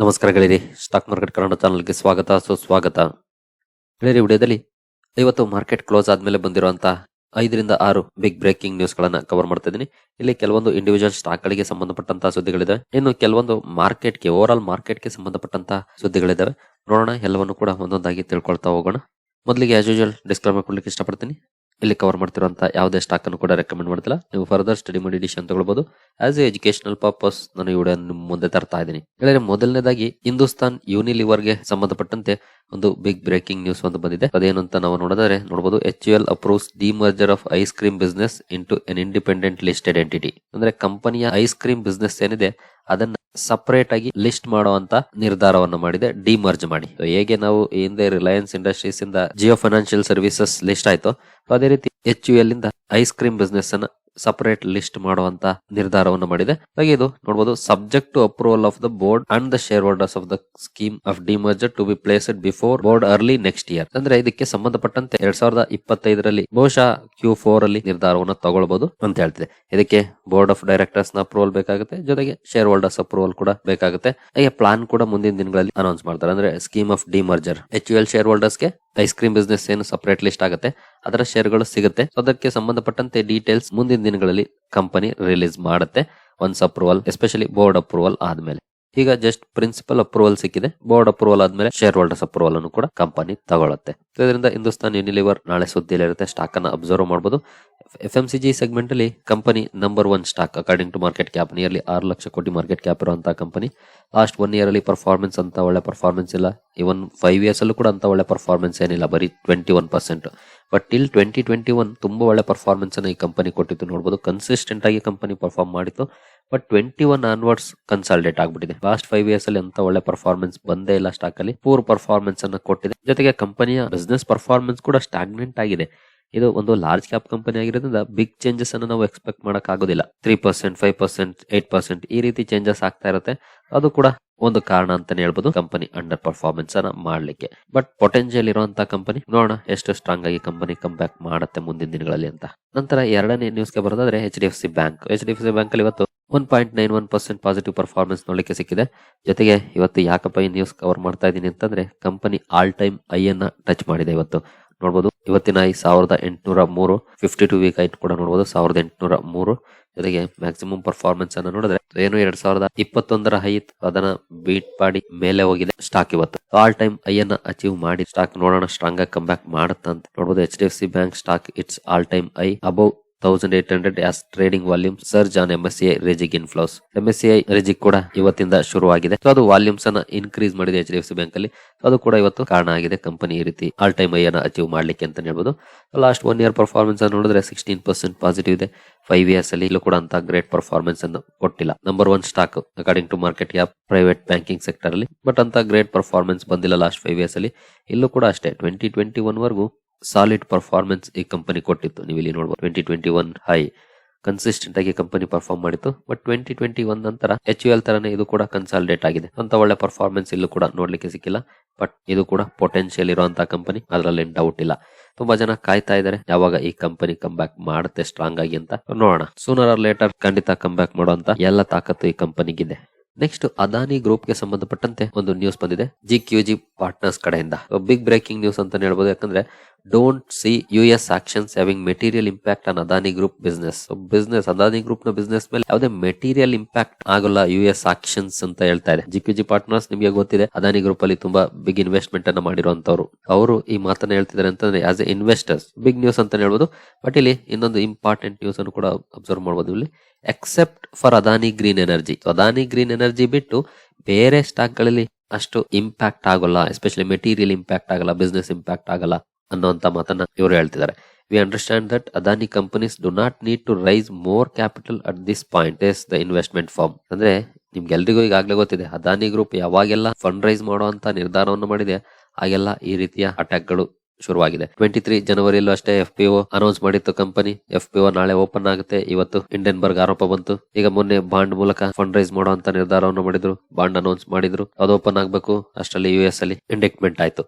ನಮಸ್ಕಾರ ಗೆಳೆಯರಿ stock market Kannada ಚಾನಲ್ಗೆ ಸ್ವಾಗತ, ಸುಸ್ವಾಗತ. ಗೆಳೆಯರಿ, ವಿಡಿಯೋದಲ್ಲಿ ಇವತ್ತು ಮಾರ್ಕೆಟ್ ಕ್ಲೋಸ್ ಆದ್ಮೇಲೆ ಬಂದಿರುವಂತಹ ಐದರಿಂದ ಆರು ಬಿಗ್ ಬ್ರೇಕಿಂಗ್ ನ್ಯೂಸ್ ಗಳನ್ನ ಕವರ್ ಮಾಡ್ತಾ ಇದ್ದೀನಿ. ಇಲ್ಲಿ ಕೆಲವೊಂದು ಇಂಡಿವಿಜುವಲ್ ಸ್ಟಾಕ್ ಗಳಿಗೆ ಸಂಬಂಧಪಟ್ಟಂತಹ ಸುದ್ದಿಗಳಿದೆ ಇನ್ನು ಕೆಲವೊಂದು ಮಾರ್ಕೆಟ್ಗೆ ಓವರ್ ಆಲ್ ಮಾರ್ಕೆಟ್ಗೆ ಸಂಬಂಧಪಟ್ಟಂತಹ ಸುದ್ದಿಗಳಿದಾವೆ. ನೋಡೋಣ, ಎಲ್ಲವನ್ನು ಕೂಡ ಒಂದೊಂದಾಗಿ ತಿಳ್ಕೊಳ್ತಾ ಹೋಗೋಣ. ಮೊದಲಿಗೆ ಆಸ್ ಯೂಶುವಲ್ ಡಿಸ್ಕ್ಲೈಮರ್ ಕೊಡ್ಲಿಕ್ಕೆ ಇಷ್ಟಪಡ್ತೀನಿ. ಇಲ್ಲಿ ಕವರ್ ಮಾಡ್ತಿರುವಂತಹ ಯಾವುದೇ ಸ್ಟಾಕ್ ಅನ್ನು ಕೂಡ ರೆಕಮೆಂಡ್ ಮಾಡ್ತಿಲ್ಲ. ನೀವು ಫರ್ದರ್ ಸ್ಟಡಿ ಮಾಡಿ ಡಿಸಿಷನ್ ತಗೊಳ್ಬಹುದು ಆಸ್ ಎ ಎಜುಕೇಶನಲ್ ಪರ್ಪಸ್ ನಾನು ವಿಡಿಯೋ ಮುಂದೆ ತರ್ತಾ ಇದ್ದೀನಿ. ಹೇಳಿದ್ರೆ ಮೊದಲನೇದಾಗಿ ಹಿಂದೂಸ್ತಾನ್ ಯೂನಿಲಿವರ್ಗೆ ಸಂಬಂಧಪಟ್ಟಂತೆ ಒಂದು ಬಿಗ್ ಬ್ರೇಕಿಂಗ್ ನ್ಯೂಸ್ ಒಂದು ಬಂದಿದೆ. ಅದೇನು ಅಂತ ನಾವು ನೋಡಿದ್ರೆ ನೋಡಬಹುದು H U L approves demerger of ice cream business into an independent listed entity ಅಂದ್ರೆ ಕಂಪನಿಯ ಐಸ್ ಕ್ರೀಮ್ ಬಿಸ್ನೆಸ್ ಏನಿದೆ, ಅದನ್ನ ಸಪರೇಟ್ ಆಗಿ ಲಿಸ್ಟ್ ಮಾಡುವಂತ ನಿರ್ಧಾರವನ್ನು ಮಾಡಿದೆ. ಡಿಮರ್ಜ್ ಮಾಡಿ. ಹೇಗೆ ನಾವು ಹಿಂದೆ ರಿಲಯನ್ಸ್ ಇಂಡಸ್ಟ್ರೀಸ್ ಇಂದ ಜಿಯೋ ಫೈನಾನ್ಷಿಯಲ್ ಸರ್ವಿಸಸ್ ಲಿಸ್ಟ್ ಆಯ್ತು, ಅದೇ ರೀತಿ ಎಚ್ ಯು ಎಲ್ ಇಂದ ಐಸ್ ಕ್ರೀಮ್ ಬಿಸ್ನೆಸ್ ಅನ್ನ ಸಪರೇಟ್ ಲಿಸ್ಟ್ ಮಾಡುವಂತ ನಿರ್ಧಾರವನ್ನು ಮಾಡಿದೆ. ಹಾಗೆ ಇದು ನೋಡಬಹುದು subject to approval of the board and the share holders of the scheme of demerger to be placed before board early next year ಅಂದ್ರೆ ಇದಕ್ಕೆ ಸಂಬಂಧಪಟ್ಟಂತೆ ಎರಡ್ ಸಾವಿರದ ಇಪ್ಪತ್ತೈದರಲ್ಲಿ ಬಹುಶಃ ಕ್ಯೂ ಫೋರ್ ಅಲ್ಲಿ ನಿರ್ಧಾರವನ್ನು ತಗೊಳ್ಬಹುದು ಅಂತ ಹೇಳ್ತಿದೆ. ಇದಕ್ಕೆ ಬೋರ್ಡ್ ಆಫ್ ಡೈರೆಕ್ಟರ್ಸ್ನ ಅಪ್ರೂವಲ್ ಬೇಕಾಗುತ್ತೆ, ಜೊತೆಗೆ ಶೇರ್ ಹೋಲ್ಡರ್ಸ್ ಅಪ್ರೂವಲ್ ಕೂಡ ಬೇಕಾಗುತ್ತೆ. ಹಾಗೆ ಪ್ಲಾನ್ ಕೂಡ ಮುಂದಿನ ದಿನಗಳಲ್ಲಿ ಅನೌನ್ಸ್ ಮಾಡ್ತಾರೆ. ಅಂದ್ರೆ scheme of demerger H U L share ಹೋಲ್ಡರ್ಸ್ಗೆ ice cream business ಏನು ಸಪರೇಟ್ ಲಿಸ್ಟ್ ಆಗುತ್ತೆ. ಅದರ ಶೇರ್ಗಳು ಸಿಗುತ್ತೆ. ಅದಕ್ಕೆ ಸಂಬಂಧಪಟ್ಟಂತೆ ಡೀಟೇಲ್ಸ್ ಮುಂದಿನ ದಿನಗಳಲ್ಲಿ ಕಂಪನಿ ರಿಲೀಸ್ ಮಾಡುತ್ತೆ. Once approval especially board approval ಆದ್ಮೇಲೆ. ಈಗ ಜಸ್ಟ್ ಪ್ರಿನ್ಸಿಪಲ್ ಅಪ್ರೂವಲ್ ಸಿಕ್ಕಿದೆ. ಬೋರ್ಡ್ ಅಪ್ರೂವಲ್ ಆದ್ಮೇಲೆ ಶೇರ್ ಹೋಲ್ಡರ್ಸ್ ಅಪ್ರೂವಲ್ ಅನ್ನು ಕೂಡ ಕಂಪನಿ ತಗೊಳ್ಳುತ್ತೆ ಇದರಿಂದ ಹಿಂದೂಸ್ತಾನ್ ಯೂನಿಲಿವರ್ ನಾಳೆ ಸುದ್ದಿಯಲ್ಲಿರುತ್ತೆ ಸ್ಟಾಕ್ ಅನ್ನ ಅಬ್ಸರ್ವ್ ಮಾಡಬಹುದು F M C G segment ಅಲ್ಲಿ company number one stock according to market cap nearly ಆರು ಲಕ್ಷ ಕೋಟಿ ಮಾರ್ಕೆಟ್ ಕ್ಯಾಪ್ ಇರುವಂತಹ ಕಂಪನಿ ಲಾಸ್ಟ್ ಒನ್ ಇಯರ್ ಅಲ್ಲಿ ಪರ್ಫಾರ್ಮೆನ್ಸ್ ಅಂತ ಒಳ್ಳೆ ಪರ್ಫಾರ್ಮೆನ್ಸ್ ಇಲ್ಲ. ಇವನ್ ಫೈವ್ ಇಯರ್ಸ್ ಅಲ್ಲೂ ಕೂಡ ಅಂತ ಒಳ್ಳೆ ಪರ್ಫಾರ್ಮೆನ್ಸ್ ಏನಿಲ್ಲ. ಬರೀ twenty one percent but till twenty twenty one ತುಂಬಾ ಒಳ್ಳೆ ಪರ್ಫಾರ್ಮೆನ್ಸ್ ಅನ್ನ ಈ ಕಂಪನಿ ಕೊಟ್ಟಿತ್ತು ನೋಡಬಹುದು ಕನ್ಸಿಸ್ಟೆಂಟ್ ಆಗಿ ಕಂಪನಿ ಪರ್ಫಾರ್ಮ್ ಮಾಡಿತ್ತು. But twenty one onwards consolidate ಆಗ್ಬಿಟ್ಟಿದೆ. ಲಾಸ್ಟ್ ಫೈವ್ ಇಯರ್ಸ್ ಅಲ್ಲಿ ಅಂತ ಒಳ್ಳೆ ಪರ್ಫಾರ್ಮೆನ್ಸ್ ಬಂದೇ ಇಲ್ಲ ಸ್ಟಾಕ್ ಅಲ್ಲಿ. ಪೂರ್ ಪರ್ಫಾರ್ಮೆನ್ಸ್ ಅನ್ನ ಕೊಟ್ಟಿದೆ. ಜೊತೆಗೆ ಕಂಪನಿಯ ಬಿಸ್ನೆಸ್ ಪರ್ಫಾರ್ಮೆನ್ಸ್ ಕೂಡ ಸ್ಟಾಗ್ನೆಂಟ್ ಆಗಿದೆ. ಇದು ಒಂದು ಲಾರ್ಜ್ ಕ್ಯಾಪ್ ಕಂಪನಿ ಆಗಿರೋದ್ರಿಂದ ಬಿಗ್ ಚೇಂಜಸ್ ಅನ್ನು ನಾವು ಎಕ್ಸ್ಪೆಕ್ಟ್ ಮಾಡಕ್ ಆಗೋದಿಲ್ಲ. Three percent five percent eight percent ಈ ರೀತಿ ಚೇಂಜಸ್ ಆಗ್ತಾ ಇರುತ್ತೆ. ಅದು ಕೂಡ ಒಂದು ಕಾರಣ ಅಂತಾನೆ ಹೇಳ್ಬೋದು ಕಂಪನಿ ಅಂಡರ್ ಪರ್ಫಾರ್ಮೆನ್ಸ್ ಅನ್ನ ಮಾಡ್ಲಿಕ್ಕೆ. ಬಟ್ ಪೊಟೆನ್ಷಿಯಲ್ ಇರುವಂತಹ ಕಂಪನಿ ನೋಡೋಣ ಎಷ್ಟು ಸ್ಟ್ರಾಂಗ್ ಆಗಿ ಕಂಪನಿ ಕಮ್ ಬ್ಯಾಕ್ ಮಾಡುತ್ತೆ ಮುಂದಿನ ದಿನಗಳಲ್ಲಿ ಅಂತ. ನಂತರ ಎರಡನೇ ನ್ಯೂಸ್ಗೆ ಬರೋದಾದ್ರೆ H D F C bank H D F C bank ಅಲ್ಲಿ ಇವತ್ತು one point nine one percent positive performance ನೋಡಲಿಕ್ಕೆ ಸಿಕ್ಕಿದೆ. ಜೊತೆಗೆ ಇವತ್ತು ಯಾಕಪ್ಪ ಈ ನ್ಯೂಸ್ ಕವರ್ ಮಾಡ್ತಾ ಇದ್ದೀನಿ ಅಂತಂದ್ರೆ ಕಂಪನಿ ಆಲ್ ಟೈಮ್ ಐ ಅನ್ನ ಟಚ್ ಮಾಡಿದೆ ಇವತ್ತು. ನೋಡಬಹುದು ಇವತ್ತಿನ ಐ ಸಾವಿರದ ಎಂಟುನೂರ ಮೂರು ಫಿಫ್ಟಿ ಟು ವೀಕ್ ಐಟ್ ಕೂಡ ನೋಡಬಹುದು ಸಾವಿರದ ಎಂಟುನೂರ ಮೂರು. ಜೊತೆಗೆ ಮ್ಯಾಕ್ಸಿಮಮ್ ಪರ್ಫಾರ್ಮೆನ್ಸ್ ಅನ್ನು ನೋಡಿದ್ರೆ ಏನು ಎರಡ್ ಸಾವಿರದ ಇಪ್ಪತ್ತೊಂದರ ಹೈ ಅದನ್ನ ಬೀಟ್ ಮಾಡಿ ಮೇಲೆ ಹೋಗಿದೆ ಸ್ಟಾಕ್ ಇವತ್ತು. ಆಲ್ ಟೈಮ್ ಐ ಅನ್ನ ಅಚೀವ್ ಮಾಡಿ ಸ್ಟಾಕ್ ನೋಡೋಣ ಸ್ಟ್ರಾಂಗ್ ಆಗಿ ಕಮ್ ಬ್ಯಾಕ್ ಮಾಡುತ್ತಂತ ನೋಡಬಹುದು H D F C bank stock it's all time high above thousand eight hundred as trading volume surge on MSCI S C I rejig inflows M S rejig ಕೂಡ ಇವತ್ತಿಂದ ಶುರುವಾಗಿದೆ. So ಅದು volumes ಅನ್ನ increase ಮಾಡಿದೆ H D F C bank ಅಲ್ಲಿ. ಅದು ಕೂಡ ಇವತ್ತು ಕಾರಣ ಆಗಿದೆ. ಕಂಪನಿ ಈ ರೀತಿ ಆಲ್ ಟೈಮ್ ಐ ಅನ್ನ ಅಚೀವ್ ಮಾಡ್ಲಿಕ್ಕೆ ಅಂತ ಹೇಳ್ಬೋದು. ಲಾಸ್ಟ್ ಒನ್ ಇಯರ್ ಪರ್ಫಾರ್ಮೆನ್ಸ್ ಅನ್ನು ನೋಡಿದ್ರೆ ಸಿಕ್ಸ್ಟೀನ್ ಪರ್ಸೆಂಟ್ ಪಾಸಿಟಿವ್ ಇದೆ. ಫೈವ್ ಇಯರ್ಸ್ ಅಲ್ಲಿ ಇಲ್ಲೂ ಕೂಡ ಅಂತ ಗ್ರೇಟ್ ಪರ್ಫಾರ್ಮೆನ್ಸ್ ಅನ್ನು ಕೊಟ್ಟಿಲ್ಲ. Number one stock according to market yeah private banking sector ಅಲ್ಲಿ. ಬಟ್ ಅಂತ ಗ್ರೇಟ್ ಪರ್ಫಾರ್ಮೆನ್ಸ್ ಬಂದಿಲ್ಲ ಲಾಸ್ಟ್ ಫೈವ್ ಇಯರ್ಸ್ ಅಲ್ಲಿ. ಇಲ್ಲೂ ಕೂಡ ಅಷ್ಟೇ. ಟ್ವೆಂಟಿ ಟ್ವೆಂಟಿ ಒನ್ ವರೆಗೂ ಸಾಲಿಡ್ ಪರ್ಫಾರ್ಮೆನ್ಸ್ ಈ ಕಂಪನಿ ಕೊಟ್ಟಿತ್ತು. ನೀವು ಇಲ್ಲಿ ನೋಡಬಹುದು twenty twenty one high consistent ಆಗಿ ಕಂಪನಿ ಪರ್ಫಾರ್ಮ್ ಮಾಡಿತ್ತು. ಬಟ್ ಟ್ವೆಂಟಿ ಟ್ವೆಂಟಿ ಒನ್ ನಂತರ ಎಚ್ ಯು ಎಲ್ ತರನೇ ಇದು ಕೂಡ ಕನ್ಸಾಲಿಡೇಟ್ ಆಗಿದೆ. ಅಂತ ಒಳ್ಳೆ ಪರ್ಫಾರ್ಮೆನ್ಸ್ ಇಲ್ಲೂ ಕೂಡ ನೋಡ್ಲಿಕ್ಕೆ ಸಿಕ್ಕಿಲ್ಲ. ಬಟ್ ಇದು ಕೂಡ ಪೊಟೆನ್ಶಿಯಲ್ ಇರುವಂತಹ ಕಂಪನಿ ಅದರಲ್ಲಿ ಡೌಟ್ ಇಲ್ಲ. ತುಂಬಾ ಜನ ಕಾಯ್ತಾ ಇದ್ದಾರೆ. ಯಾವಾಗ ಈ ಕಂಪನಿ ಕಮ್ ಬ್ಯಾಕ್ ಮಾಡುತ್ತೆ ಸ್ಟ್ರಾಂಗ್ ಆಗಿ ಅಂತ. ನೋಡೋಣ. ಸೂನರ್ ಆರ್ ಲೇಟರ್ ಖಂಡಿತ ಕಮ್ ಬ್ಯಾಕ್ ಮಾಡುವಂತ ಎಲ್ಲ ತಾಕತ್ತು ಈ ಕಂಪನಿಗಿದೆ ನೆಕ್ಸ್ಟ್ ಅದಾನಿ ಗ್ರೂಪ್ಗೆ ಸಂಬಂಧಪಟ್ಟಂತೆ ಒಂದು ನ್ಯೂಸ್ ಬಂದಿದೆ. ಜಿ ಕ್ಯೂ ಜಿ ಪಾರ್ಟ್ನರ್ಸ್ ಕಡೆಯಿಂದ. ಬಿಗ್ ಬ್ರೇಕಿಂಗ್ ನ್ಯೂಸ್ ಅಂತ ಹೇಳ್ಬೋದು. ಯಾಕಂದ್ರೆ don't see U S actions having material impact on Adani group business business Adani ಗ್ರೂಪ್ನ ಬಿಸ್ನೆಸ್ ಮೇಲೆ ಯಾವುದೇ ಮೆಟೀರಿಯಲ್ ಇಂಪ್ಯಾಕ್ಟ್ ಆಗಲ್ಲ ಎಸ್ ಆಕ್ಷನ್ಸ್ ಅಂತ ಹೇಳ್ತಾ ಇದೆ. ಜಿಕ್ಯು ಜಿ ಪಾರ್ಟ್ನರ್ಸ್ ನಿಮಗೆ ಗೊತ್ತಿದೆ ಅದಾನಿ ಗ್ರೂಪ್ ಅಲ್ಲಿ ತುಂಬಾ ಬಿಗ್ ಇನ್ವೆಸ್ಟ್ಮೆಂಟ್ ಅನ್ನ ಮಾಡಿರುವಂತವ್ರು ಅವರು ಈ ಮಾತನ್ನ ಹೇಳ್ತಿದ್ದಾರೆ ಅಂತಂದ್ರೆ as a investors big news ಅಂತ ಹೇಳ್ಬೋದು. ಬಟ್ ಇಲ್ಲಿ ಇನ್ನೊಂದು ಇಂಪಾರ್ಟೆಂಟ್ ನ್ಯೂಸ್ ಅನ್ನು ಕೂಡ ಅಬ್ಸರ್ವ್ ಮಾಡಬಹುದು ಇಲ್ಲಿ except for Adani green energy Adani green energy ಬಿಟ್ಟು ಬೇರೆ ಸ್ಟಾಕ್ಗಳಲ್ಲಿ ಅಷ್ಟು ಇಂಪ್ಯಾಕ್ಟ್ ಆಗೋಲ್ಲ ಎಸ್ಪೆಷಲಿ ಮೆಟೀರಿಯಲ್ ಇಂಪ್ಯಾಕ್ಟ್ ಆಗಲ್ಲ ಬಿಸ್ನೆಸ್ ಇಂಪ್ಯಾಕ್ಟ್ ಆಗಲ್ಲ. ಅನ್ನುವಂತ ಮಾತನ್ನ ಇವರು ಹೇಳ್ತಿದ್ದಾರೆ. We understand that Adani companies do not need to raise more capital at this point is the investment firm ಅಂದ್ರೆ ನಿಮ್ಗೆಲ್ರಿಗೂ ಈಗಾಗಲೇ ಗೊತ್ತಿದೆ ಅದಾನಿ ಗ್ರೂಪ್ ಯಾವಾಗೆಲ್ಲ ಫಂಡ್ ರೈಸ್ ಮಾಡುವಂತ ನಿರ್ಧಾರವನ್ನು ಮಾಡಿದೆ, ಹಾಗೆಲ್ಲ ಈ ರೀತಿಯ ಅಟ್ಯಾಕ್ಗಳು ಶುರುವಾಗಿದೆ. ಟ್ವೆಂಟಿ ತ್ರೀ ಜನವರಿಯಲ್ಲೂ ಅಷ್ಟೇ ಎಫ್ ಪಿ ಅನೌನ್ಸ್ ಮಾಡಿತ್ತು ಕಂಪನಿ ಎಫ್ ಪಿ ನಾಳೆ ಓಪನ್ ಆಗುತ್ತೆ. ಇವತ್ತು ಇಂಡಿಯನ್ ಬರ್ಗ್ ಆರೋಪ ಬಂತು. ಈಗ ಮೊನ್ನೆ ಬಾಂಡ್ ಮೂಲಕ ಫಂಡ್ ರೈಸ್ ಮಾಡುವಂತ ನಿರ್ಧಾರವನ್ನು ಮಾಡಿದ್ರು. ಬಾಂಡ್ ಅನೌನ್ಸ್ ಮಾಡಿದ್ರು. ಅದು ಓಪನ್ ಆಗ್ಬೇಕು. ಅಷ್ಟರಲ್ಲಿ ಯು ಎಸ್ ಅಲ್ಲಿ ಇಂಡೆಕ್ಟ್ಮೆಂಟ್ ಆಯ್ತು.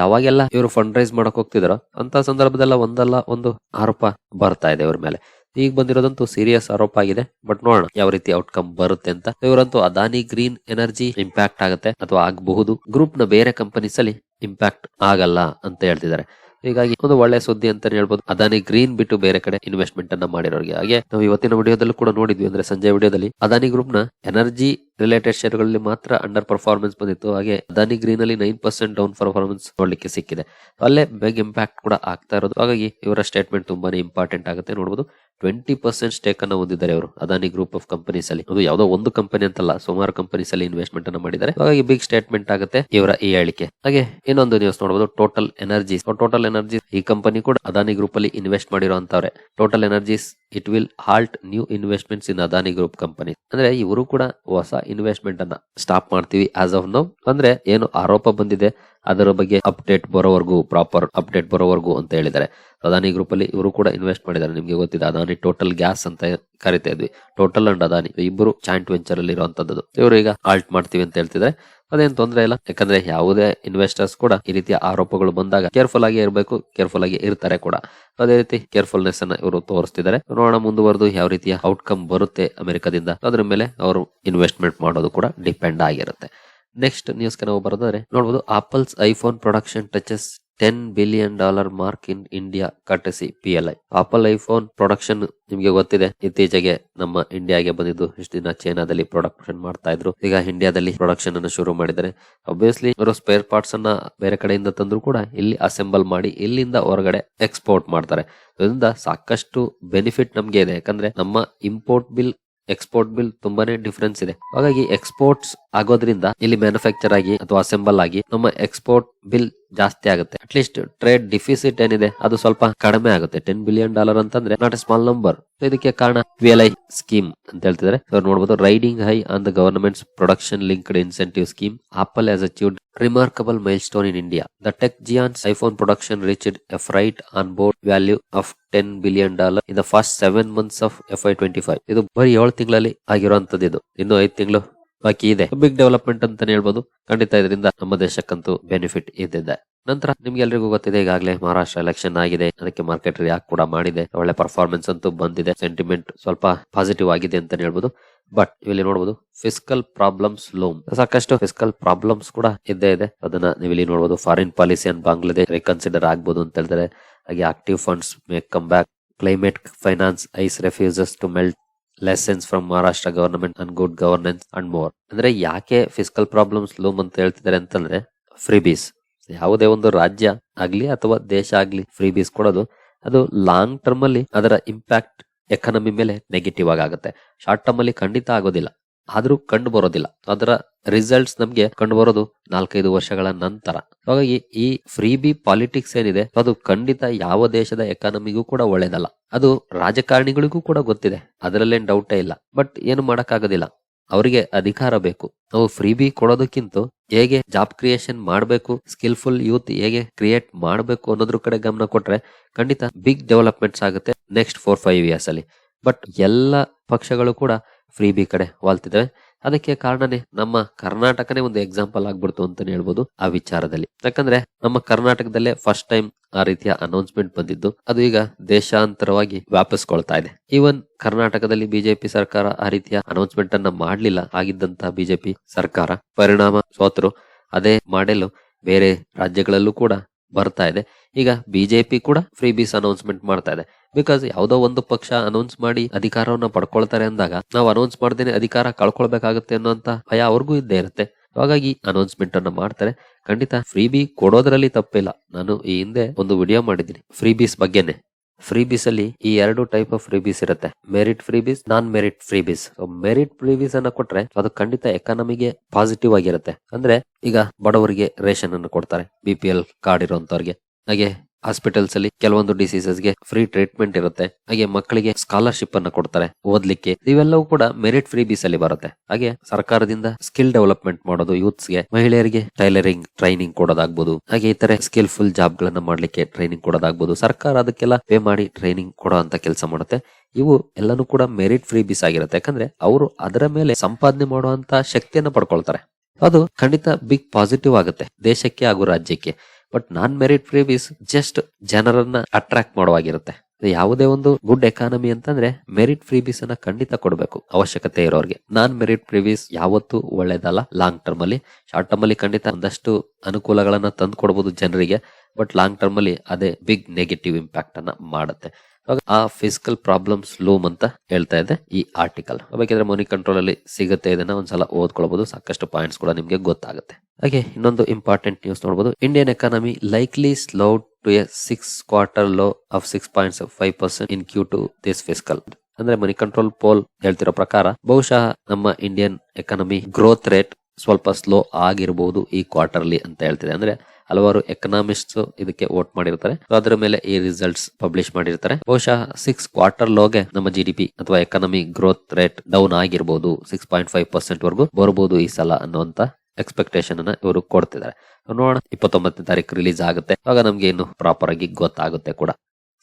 ಯಾವಾಗೆಲ್ಲ ಇವರು ಫಂಡ್ ರೈಸ್ ಮಾಡಕ್ ಹೋಗ್ತಿದಾರೋ ಅಂತ ಸಂದರ್ಭದಲ್ಲ ಒಂದಲ್ಲ ಒಂದು ಆರೋಪ ಬರ್ತಾ ಇದೆ ಇವ್ರ ಮೇಲೆ. ಈಗ ಬಂದಿರೋದಂತೂ ಸೀರಿಯಸ್ ಆರೋಪ ಆಗಿದೆ. ಬಟ್ ನೋಡೋಣ ಯಾವ ರೀತಿ ಔಟ್ಕಮ್ ಬರುತ್ತೆ ಅಂತ. ಇವರಂತೂ ಅದಾನಿ ಗ್ರೀನ್ ಎನರ್ಜಿ ಇಂಪ್ಯಾಕ್ಟ್ ಆಗುತ್ತೆ ಅಥವಾ ಆಗಬಹುದು. ಗ್ರೂಪ್ನ ಬೇರೆ ಕಂಪನೀಸ್ ಅಲ್ಲಿ ಇಂಪ್ಯಾಕ್ಟ್ ಆಗಲ್ಲ ಅಂತ ಹೇಳ್ತಿದ್ದಾರೆ. ಹೀಗಾಗಿ ಒಂದು ಒಳ್ಳೆ ಸುದ್ದಿ ಅಂತ ಹೇಳ್ಬೋದು. ಅದಾನಿ ಗ್ರೀನ್ ಬಿಟ್ಟು ಬೇರೆ ಕಡೆ ಇನ್ವೆಸ್ಟ್ಮೆಂಟ್ ಅನ್ನ ಮಾಡಿರೋರಿಗೆ. ಹಾಗೆ ನಾವು ಇವತ್ತಿನ ವಿಡಿಯೋದಲ್ಲೂ ಕೂಡ ನೋಡಿದ್ವಿ. ಅಂದ್ರೆ ಸಂಜೆ ವಿಡಿಯೋದಲ್ಲಿ ಅದಾನಿ ಗ್ರೂಪ್ನ ಎನರ್ಜಿ ರಿಲೇಟೆಡ್ ಶೇರ್ಗಳಲ್ಲಿ ಮಾತ್ರ ಅಂಡರ್ ಪರ್ಫಾರ್ಮೆನ್ಸ್ ಬಂದಿತ್ತು. ಹಾಗೆ ಅದಾನಿ ಗ್ರೀನ್ ಅಲ್ಲಿ ನೈನ್ ಪರ್ಸೆಂಟ್ ಡೌನ್ ಪರ್ಫಾರ್ಮೆನ್ಸ್ ನೋಡ್ಲಿಕ್ಕೆ ಸಿಕ್ಕಿದೆ. ಅಲ್ಲೇ ಬೆಗ್ ಇಂಪ್ಯಾಕ್ಟ್ ಕೂಡ ಆಗ್ತಾ ಇರೋದು. ಹಾಗಾಗಿ ಇವರ ಸ್ಟೇಟ್ಮೆಂಟ್ ತುಂಬಾನೇ ಇಂಪಾರ್ಟೆಂಟ್ ಆಗುತ್ತೆ ನೋಡಬಹುದು ಟ್ವೆಂಟಿ ಪರ್ಸೆಂಟ್ ಸ್ಟೇಕ್ ಅನ್ನ ಹೊಂದಿದ್ದಾರೆ ಅವರು ಅದಾನಿ ಗ್ರೂಪ್ ಆಫ್ ಕಂಪನೀಸ್ ಅಲ್ಲಿ. ಅದು ಯಾವುದೋ ಒಂದು ಕಂಪನಿ ಅಂತಲ್ಲ, ಸುಮಾರು ಕಂಪನೀಸ್ ಅಲ್ಲಿ ಇನ್ವೆಸ್ಟ್ಮೆಂಟ್ ಅನ್ನ ಮಾಡಿದ್ದಾರೆ. ಹಾಗಾಗಿ ಬಿಗ್ ಸ್ಟೇಟ್ಮೆಂಟ್ ಆಗುತ್ತೆ ಇವರ ಈ ಹೇಳಿಕೆ. ಹಾಗೆ ಇನ್ನೊಂದು ನ್ಯೂಸ್ ನೋಡಬಹುದು ಟೋಟಲ್ ಎನರ್ಜೀಸ್ ಟೋಟಲ್ ಎನರ್ಜಿ ಈ ಕಂಪನಿ ಕೂಡ ಅದಾನಿ ಗ್ರೂಪ್ ಅಲ್ಲಿ invest ಮಾಡಿರುವಂತವ್ರೆ Total Energies it will halt new investments in Adani group company ಅಂದ್ರೆ ಇವರು ಕೂಡ ಹೊಸ ಇನ್ವೆಸ್ಟ್ಮೆಂಟ್ ಅನ್ನ ಸ್ಟಾಪ್ ಮಾಡ್ತೀವಿ ಆಸ್ ಆಫ್ ನೌ ಅಂದ್ರೆ ಏನು ಆರೋಪ ಬಂದಿದೆ, ಅದರ ಬಗ್ಗೆ ಅಪ್ಡೇಟ್ ಬರೋವರೆಗೂ ಪ್ರಾಪರ್ ಅಪ್ಡೇಟ್ ಬರೋವರೆಗೂ ಅಂತ ಹೇಳಿದ್ದಾರೆ. ಅದಾನಿ ಗ್ರೂಪ್ ಅಲ್ಲಿ ಇವರು ಕೂಡ ಇನ್ವೆಸ್ಟ್ ಮಾಡಿದ್ದಾರೆ. ನಿಮಗೆ ಗೊತ್ತಿದೆ, ಅದಾನಿ ಟೋಟಲ್ ಗ್ಯಾಸ್ ಅಂತ ಕರಿತಾ ಇದ್ವಿ. ಟೋಟಲ್ ಅಂಡ್ ಅದಾನಿ ಇಬ್ಬರು ಜಾಯಿಂಟ್ ವೆಂಚರ್ ಅಲ್ಲಿ ಇರುವಂತದ್ದು ಇವರು ಈಗ ಆಲ್ಟ್ ಮಾಡ್ತೀವಿ ಅಂತ ಹೇಳ್ತಿದ್ರೆ ಅದೇನ್ ತೊಂದರೆ ಇಲ್ಲ. ಯಾಕಂದ್ರೆ ಯಾವುದೇ ಇನ್ವೆಸ್ಟರ್ಸ್ ಕೂಡ ಈ ರೀತಿಯ ಆರೋಪಗಳು ಬಂದಾಗ ಕೇರ್ಫುಲ್ ಆಗಿ ಇರಬೇಕು ಕೇರ್ಫುಲ್ ಆಗಿ ಇರ್ತಾರೆ ಕೂಡ. ಅದೇ ರೀತಿ ಕೇರ್ಫುಲ್ನೆಸ್ ಅನ್ನ ಇವರು ತೋರಿಸ್ತಿದ್ದಾರೆ. ನೋಡೋಣ ಮುಂದುವರೆದು ಯಾವ ರೀತಿಯ ಔಟ್ಕಮ್ ಬರುತ್ತೆ ಅಮೆರಿಕದಿಂದ. ಅದ್ರ ಮೇಲೆ ಅವರು ಇನ್ವೆಸ್ಟ್ಮೆಂಟ್ ಮಾಡೋದು ಕೂಡ ಡಿಪೆಂಡ್ ಆಗಿರುತ್ತೆ. ನೆಕ್ಸ್ಟ್ ನ್ಯೂಸ್ ನಾವು ಬರೋದಾದ್ರೆ ನೋಡಬಹುದು Apple's iPhone production touches ten billion dollar mark in India ಕಟ್ಟಿಸಿ P L I Apple iPhone production ನಿಮ್ಗೆ ಗೊತ್ತಿದೆ, ಇತ್ತೀಚೆಗೆ ನಮ್ಮ ಇಂಡಿಯಾಗೆ ಬಂದಿದ್ದು ಇಷ್ಟು ದಿನ ಚೈನಾದಲ್ಲಿ ಪ್ರೊಡಕ್ಷನ್ ಮಾಡ್ತಾ ಇದ್ರು. ಈಗ ಇಂಡಿಯಾದಲ್ಲಿ ಪ್ರೊಡಕ್ಷನ್ ಅನ್ನು ಶುರು ಮಾಡಿದ್ದಾರೆ. ಅಬ್ವಿಯಸ್ಲಿ ಇವರು ಸ್ಪೇರ್ ಪಾರ್ಟ್ಸ್ ಅನ್ನ ಬೇರೆ ಕಡೆಯಿಂದ ತಂದ್ರು ಕೂಡ ಇಲ್ಲಿ ಅಸೆಂಬಲ್ ಮಾಡಿ ಇಲ್ಲಿಂದ ಹೊರಗಡೆ ಎಕ್ಸ್ಪೋರ್ಟ್ ಮಾಡ್ತಾರೆ. ಇದರಿಂದ ಸಾಕಷ್ಟು ಬೆನಿಫಿಟ್ ನಮ್ಗೆ ಇದೆ. ಯಾಕಂದ್ರೆ ನಮ್ಮ ಇಂಪೋರ್ಟ್ ಬಿಲ್ ಎಕ್ಸ್ಪೋರ್ಟ್ ಬಿಲ್ ತುಂಬಾನೇ ಡಿಫರೆನ್ಸ್ ಇದೆ. ಹಾಗಾಗಿ ಎಕ್ಸ್ಪೋರ್ಟ್ಸ್ ಆಗೋದ್ರಿಂದ ಇಲ್ಲಿ ಮ್ಯಾನುಫ್ಯಾಕ್ಚರ್ ಆಗಿ ಅಥವಾ ಅಸೆಂಬಲ್ ಆಗಿ ನಮ್ಮ ಎಕ್ಸ್ಪೋರ್ಟ್ ಬಿಲ್ ಜಾಸ್ತಿ ಆಗುತ್ತೆ. ಅಟ್ಲೀಸ್ಟ್ ಟ್ರೇಡ್ ಡಿಫಿಸಿಟ್ ಏನಿದೆ, ಅದು ಸ್ವಲ್ಪ ಕಡಿಮೆ ಆಗುತ್ತೆ. ಟೆನ್ ಬಿಲಿಯನ್ ಡಾಲರ್ ಅಂತಂದ್ರೆ ನಾಟ್ ಎ ಸ್ಮಾಲ್ ನಂಬರ್ ಇದಕ್ಕೆ ಕಾರಣ ಪಿ ಎಲ್ ಐ ಸ್ಕೀಮ್ ಅಂತ ಹೇಳ್ತಿದ್ರೆ ನೋಡಬಹುದು riding high on the government's production linked incentive scheme Apple as achieved remarkable milestone in India the tech giants iPhone production reached F right on board value of ten billion dollar in the first seven months of F I twenty five ಇದು ಬರೀ ಏಳು ತಿಂಗಳಲ್ಲಿ ಆಗಿರುವಂತದ್ದು ಇದು. ಇನ್ನು ಐದು ತಿಂಗಳು ಬಾಕಿ ಇದೆ. ಬಿಗ್ ಡೆವಲಪ್ಮೆಂಟ್ ಅಂತಾನೆ ಹೇಳ್ಬೋದು. ಖಂಡಿತ ಇದರಿಂದ ನಮ್ಮ ದೇಶಕ್ಕಂತೂ ಬೆನಿಫಿಟ್ ಇದ್ದಿದೆ. ನಂತರ ನಿಮ್ಗೆ ಎಲ್ರಿಗೂ ಗೊತ್ತಿದೆ, ಈಗಾಗಲೇ ಮಹಾರಾಷ್ಟ್ರ ಎಲೆಕ್ಷನ್ ಆಗಿದೆ. ಅದಕ್ಕೆ ಮಾರ್ಕೆಟ್ ರಿಯಾಕ್ಟ್ ಕೂಡ ಮಾಡಿದೆ. ಒಳ್ಳೆ ಪರ್ಫಾರ್ಮೆನ್ಸ್ ಅಂತೂ ಬಂದಿದೆ. ಸೆಂಟಿಮೆಂಟ್ ಸ್ವಲ್ಪ ಪಾಸಿಟಿವ್ ಆಗಿದೆ ಅಂತಾನೆ ಹೇಳ್ಬೋದು. ಬಟ್ ಇಲ್ಲಿ ನೋಡಬಹುದು ಫಿಸಿಕಲ್ ಪ್ರಾಬ್ಲಮ್ಸ್ ಲೋಮ್ ಸಾಕಷ್ಟು ಫಿಸಿಕಲ್ ಪ್ರಾಬ್ಲಮ್ಸ್ ಕೂಡ ಇದ್ದೇ ಇದೆ. ಅದನ್ನ ನೀವು ಇಲ್ಲಿ ನೋಡಬಹುದು foreign policy and Bangladesh reconsider ಆಗ್ಬೋದು ಅಂತ ಹೇಳಿದ್ರೆ ಹಾಗೆ active funds make come back climate finance ice refuses to melt lessons from Maharashtra government and good governance and more ಅಂದ್ರೆ ಯಾಕೆ ಫಿಸಿಕಲ್ ಪ್ರಾಬ್ಲಮ್ಸ್ ಲೂಮ್ ಅಂತ ಹೇಳ್ತಿದ್ದಾರೆ ಅಂತಂದ್ರೆ ಫ್ರೀಬೀಸ್ ಯಾವುದೇ ಒಂದು ರಾಜ್ಯ ಆಗ್ಲಿ ಅಥವಾ ದೇಶ ಆಗ್ಲಿ ಫ್ರೀಬೀಸ್ ಕೊಡೋದು, ಅದು ಲಾಂಗ್ ಟರ್ಮ್ ಅಲ್ಲಿ ಅದರ ಇಂಪ್ಯಾಕ್ಟ್ ಎಕಾನಮಿ ಮೇಲೆ ನೆಗೆಟಿವ್ ಆಗಿ ಆಗುತ್ತೆ. ಶಾರ್ಟ್ ಟರ್ಮ್ ಅಲ್ಲಿ ಖಂಡಿತ ಆಗೋದಿಲ್ಲ. ಆದ್ರೂ ಕಂಡು ಬರೋದಿಲ್ಲ. ಅದರ ರಿಸಲ್ಟ್ಸ್ ನಮಗೆ ಕಂಡು ಬರೋದು ನಾಲ್ಕೈದು ವರ್ಷಗಳ ನಂತರ. ಹಾಗಾಗಿ ಈ ಫ್ರೀ ಬಿ ಪಾಲಿಟಿಕ್ಸ್ ಏನಿದೆ, ಅದು ಖಂಡಿತ ಯಾವ ದೇಶದ ಎಕಾನಮಿಗೂ ಕೂಡ ಒಳ್ಳೇದಲ್ಲ. ಅದು ರಾಜಕಾರಣಿಗಳಿಗೂ ಕೂಡ ಗೊತ್ತಿದೆ. ಅದರಲ್ಲೇನ್ ಡೌಟೇ ಇಲ್ಲ. ಬಟ್ ಏನು ಮಾಡಕ್ಕಾಗೋದಿಲ್ಲ. ಅವರಿಗೆ ಅಧಿಕಾರ ಬೇಕು. ನಾವು ಫ್ರೀ ಬಿ ಕೊಡೋದಕ್ಕಿಂತ ಹೇಗೆ ಜಾಬ್ ಕ್ರಿಯೇಷನ್ ಮಾಡಬೇಕು ಸ್ಕಿಲ್ಫುಲ್ ಯೂತ್ ಹೇಗೆ ಕ್ರಿಯೇಟ್ ಮಾಡಬೇಕು ಅನ್ನೋದ್ರ ಕಡೆ ಗಮನ ಕೊಟ್ರೆ ಖಂಡಿತ ಬಿಗ್ ಡೆವಲಪ್ಮೆಂಟ್ಸ್ ಆಗುತ್ತೆ ನೆಕ್ಸ್ಟ್ ಫೋರ್ ಫೈವ್ ಇಯರ್ಸ್ ಅಲ್ಲಿ. ಬಟ್ ಎಲ್ಲ ಪಕ್ಷಗಳು ಕೂಡ ಫ್ರೀ ಬಿ ಕಡೆ ವಾಲ್ತಿದ್ದಾವೆ. ಅದಕ್ಕೆ ಕಾರಣನೇ ನಮ್ಮ ಕರ್ನಾಟಕನೇ ಒಂದು ಎಕ್ಸಾಂಪಲ್ ಆಗ್ಬಿಡ್ತು ಅಂತಾನೆ ಹೇಳ್ಬೋದು ಆ ವಿಚಾರದಲ್ಲಿ. ಯಾಕಂದ್ರೆ ನಮ್ಮ ಕರ್ನಾಟಕದಲ್ಲೇ ಫಸ್ಟ್ ಟೈಮ್ ಆ ರೀತಿಯ ಅನೌನ್ಸ್ಮೆಂಟ್ ಬಂದಿದ್ದು. ಅದು ಈಗ ದೇಶಾಂತರವಾಗಿ ವ್ಯಾಪಿಸ್ಕೊಳ್ತಾ ಇದೆ. ಈವನ್ ಕರ್ನಾಟಕದಲ್ಲಿ ಬಿಜೆಪಿ ಸರ್ಕಾರ ಆ ರೀತಿಯ ಅನೌನ್ಸ್ಮೆಂಟ್ ಅನ್ನ ಮಾಡ್ಲಿಲ್ಲ. ಆಗಿದ್ದಂತ ಬಿಜೆಪಿ ಸರ್ಕಾರ, ಪರಿಣಾಮ ಸೋತರು ಅದೇ ಮಾಡೆಲ್ ಬೇರೆ ರಾಜ್ಯಗಳಲ್ಲೂ ಕೂಡ ಬರ್ತಾ ಇದೆ. ಈಗ ಬಿಜೆಪಿ ಕೂಡ ಫ್ರೀ ಬೀಸ್ ಅನೌನ್ಸ್ಮೆಂಟ್ ಮಾಡ್ತಾ ಇದೆ. ಬಿಕಾಸ್ ಯಾವುದೋ ಒಂದು ಪಕ್ಷ ಅನೌನ್ಸ್ ಮಾಡಿ ಅಧಿಕಾರವನ್ನ ಪಡ್ಕೊಳ್ತಾರೆ ಅಂದಾಗ ನಾವು ಅನೌನ್ಸ್ ಮಾಡ್ದೇನೆ ಅಧಿಕಾರ ಕಳ್ಕೊಳ್ಬೇಕಾಗುತ್ತೆ ಅನ್ನೋಂತ ಭಯ ಅವ್ರಿಗೂ ಇದ್ದೇ ಇರುತ್ತೆ. ಹಾಗಾಗಿ ಅನೌನ್ಸ್ಮೆಂಟ್ ಅನ್ನ ಮಾಡ್ತಾರೆ. ಖಂಡಿತ ಫ್ರೀ ಬಿ ಕೊಡೋದ್ರಲ್ಲಿ ತಪ್ಪಿಲ್ಲ. ನಾನು ಈ ಹಿಂದೆ ಒಂದು ವಿಡಿಯೋ ಮಾಡಿದ್ದೀನಿ. ಫ್ರೀ ಬೀಸ್ ಬಗ್ಗೆನೆ. ಫ್ರೀ ಬೀಸ್ ಅಲ್ಲಿ ಈ ಎರಡು ಟೈಪ್ ಆಫ್ ಫ್ರೀ ಬೀಸ್ ಇರುತ್ತೆ. Merit freebies non merit freebies merit freebies ಅನ್ನ ಕೊಟ್ರೆ ಅದು ಖಂಡಿತ ಎಕಾನಮಿಗೆ ಪಾಸಿಟಿವ್ ಆಗಿರುತ್ತೆ. ಅಂದ್ರೆ ಈಗ ಬಡವರಿಗೆ ರೇಷನ್ ಅನ್ನು ಕೊಡ್ತಾರೆ ಬಿ ಪಿ ಎಲ್ ಕಾರ್ಡ್ ಇರುವಂತವ್ರಿಗೆ. ಹಾಗೆ ಹಾಸ್ಪಿಟಲ್ಸ್ ಅಲ್ಲಿ ಕೆಲವೊಂದು ಡಿಸೀಸಸ್ಗೆ ಫ್ರೀ ಟ್ರೀಟ್ಮೆಂಟ್ ಇರುತ್ತೆ. ಹಾಗೆ ಮಕ್ಕಳಿಗೆ ಸ್ಕಾಲರ್ಶಿಪ್ ಅನ್ನ ಕೊಡ್ತಾರೆ ಓದ್ಲಿಕ್ಕೆ. ಇವೆಲ್ಲವೂ ಕೂಡ ಮೆರಿಟ್ ಫ್ರೀ ಬೀಸ್ ಅಲ್ಲಿ ಬರುತ್ತೆ. ಹಾಗೆ ಸರ್ಕಾರದಿಂದ ಸ್ಕಿಲ್ ಡೆವಲಪ್ಮೆಂಟ್ ಮಾಡೋದು ಯೂತ್ಸ್ಗೆ ಮಹಿಳೆಯರಿಗೆ ಟೈಲರಿಂಗ್ ಟ್ರೈನಿಂಗ್ ಕೊಡೋದಾಗ್ಬಹುದು ಹಾಗೆ ಇತರೆ ಸ್ಕಿಲ್ಫುಲ್ ಜಾಬ್ ಗಳನ್ನ ಮಾಡ್ಲಿಕ್ಕೆ ಟ್ರೈನಿಂಗ್ ಕೊಡೋದಾಗ್ಬೋದು. ಸರ್ಕಾರ ಅದಕ್ಕೆಲ್ಲ ಪೇ ಮಾಡಿ ಟ್ರೈನಿಂಗ್ ಕೊಡೋ ಅಂತ ಕೆಲಸ ಮಾಡುತ್ತೆ. ಇವು ಎಲ್ಲಾನು ಕೂಡ ಮೆರಿಟ್ ಫ್ರೀ ಬೀಸ್ ಆಗಿರುತ್ತೆ. ಯಾಕಂದ್ರೆ ಅವರು ಅದರ ಮೇಲೆ ಸಂಪಾದನೆ ಮಾಡುವಂತ ಶಕ್ತಿಯನ್ನ ಪಡ್ಕೊಳ್ತಾರೆ. ಅದು ಖಂಡಿತ ಬಿಗ್ ಪಾಸಿಟಿವ್ ಆಗುತ್ತೆ. ದೇಶಕ್ಕೆ ಹಾಗೂ ರಾಜ್ಯಕ್ಕೆ. But non merit freebies just ಜನರನ್ನ ಅಟ್ರಾಕ್ಟ್ ಮಾಡುವಾಗಿರುತ್ತೆ. ಯಾವುದೇ ಒಂದು ಗುಡ್ ಎಕಾನಮಿ ಅಂತಂದ್ರೆ ಮೆರಿಟ್ ಫ್ರೀಬೀಸ್ ಅನ್ನ ಖಂಡಿತ ಕೊಡಬೇಕು ಅವಶ್ಯಕತೆ ಇರೋರಿಗೆ. ನಾನ್ ಮೆರಿಟ್ ಫ್ರೀಬೀಸ್ ಯಾವತ್ತೂ ಒಳ್ಳೇದಲ್ಲ ಲಾಂಗ್ ಟರ್ಮ್ ಅಲ್ಲಿ. ಶಾರ್ಟ್ ಟರ್ಮ್ ಅಲ್ಲಿ ಖಂಡಿತ ಒಂದಷ್ಟು ಅನುಕೂಲಗಳನ್ನ ತಂದು ಕೊಡಬಹುದು ಜನರಿಗೆ. ಬಟ್ ಲಾಂಗ್ ಟರ್ಮ್ ಅಲ್ಲಿ ಅದೇ ಬಿಗ್ ನೆಗೆಟಿವ್ ಇಂಪ್ಯಾಕ್ಟ್ ಅನ್ನ ಮಾಡುತ್ತೆ. ಆ ಫಿಸಿಕಲ್ ಪ್ರಾಬ್ಲಮ್ಸ್ ಲೂಮ್ ಅಂತ ಹೇಳ್ತಾ ಇದೆ ಈ ಆರ್ಟಿಕಲ್ ಬೇಕಿದ್ರೆ ಮನಿ ಕಂಟ್ರೋಲ್ ಅಲ್ಲಿ ಸಿಗುತ್ತೆ, ಇದನ್ನ ಒಂದ್ಸಲ ಓದ್ಕೊಳ್ಬಹುದು ಸಾಕಷ್ಟು ಪಾಯಿಂಟ್ಸ್ ಕೂಡ ನಿಮ್ಗೆ ಗೊತ್ತಾಗುತ್ತೆ. ಹಾಗೆ ಇನ್ನೊಂದು ಇಂಪಾರ್ಟೆಂಟ್ ನ್ಯೂಸ್ ನೋಡಬಹುದು Indian economy likely slow to a six quarter low of six point five percent in Q two this fiscal ಅಂದ್ರೆ ಮನಿ ಕಂಟ್ರೋಲ್ ಪೋಲ್ ಹೇಳ್ತಿರೋ ಪ್ರಕಾರ, ಬಹುಶಃ ನಮ್ಮ ಇಂಡಿಯನ್ ಎಕಾನಮಿ ಗ್ರೋತ್ ರೇಟ್ ಸ್ವಲ್ಪ ಸ್ಲೋ ಆಗಿರಬಹುದು ಈ ಕ್ವಾರ್ಟರ್ಲಿ ಅಂತ ಹೇಳ್ತಿದೆ. ಅಂದ್ರೆ ಹಲವಾರು ಎಕನಾಮಿಸ್ಟ್ ಇದಕ್ಕೆ ವೋಟ್ ಮಾಡಿರ್ತಾರೆ. ಅದರ ಮೇಲೆ ಈ ರಿಸಲ್ಟ್ಸ್ ಪಬ್ಲಿಷ್ ಮಾಡಿರ್ತಾರೆ. ಬಹುಶಃ ಸಿಕ್ಸ್ ಕ್ವಾರ್ಟರ್ ಲೋಗೆ ನಮ್ಮ ಜಿ ಅಥವಾ ಎಕನಾಮಿ ಗ್ರೋತ್ ರೇಟ್ ಡೌನ್ ಆಗಿರ್ಬೋದು. ಸಿಕ್ಸ್ ಪಾಯಿಂಟ್ ಫೈವ್ ಪರ್ಸೆಂಟ್ ವರೆಗೂ ಬರಬಹುದು ಈ ಸಲ ಅನ್ನುವಂತ ಎಕ್ಸ್ಪೆಕ್ಟೇಷನ್ ಅನ್ನ ಇವರು ಕೊಡ್ತಿದ್ದಾರೆ. ನೋಡೋಣ ಇಪ್ಪತ್ತೊಂಬತ್ತನೇ ತಾರೀಕು ರಿಲೀಸ್ ಆಗುತ್ತೆ. ಆಗ ನಮ್ಗೆ ಇನ್ನು ಪ್ರಾಪರ್ ಆಗಿ ಗೊತ್ತಾಗುತ್ತೆ ಕೂಡ.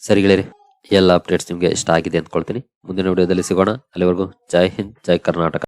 ಸರಿ ಗೆಳೆಯರಿ, ಎಲ್ಲ ಅಪ್ಡೇಟ್ಸ್ ನಿಮ್ಗೆ ಇಷ್ಟ ಆಗಿದೆ ಅಂದ್ಕೊಳ್ತೀನಿ. ಮುಂದಿನ ವಿಡಿಯೋದಲ್ಲಿ ಸಿಗೋಣ. ಅಲ್ಲಿವರೆಗೂ ಜೈ ಹಿಂದ್, ಜೈ ಕರ್ನಾಟಕ.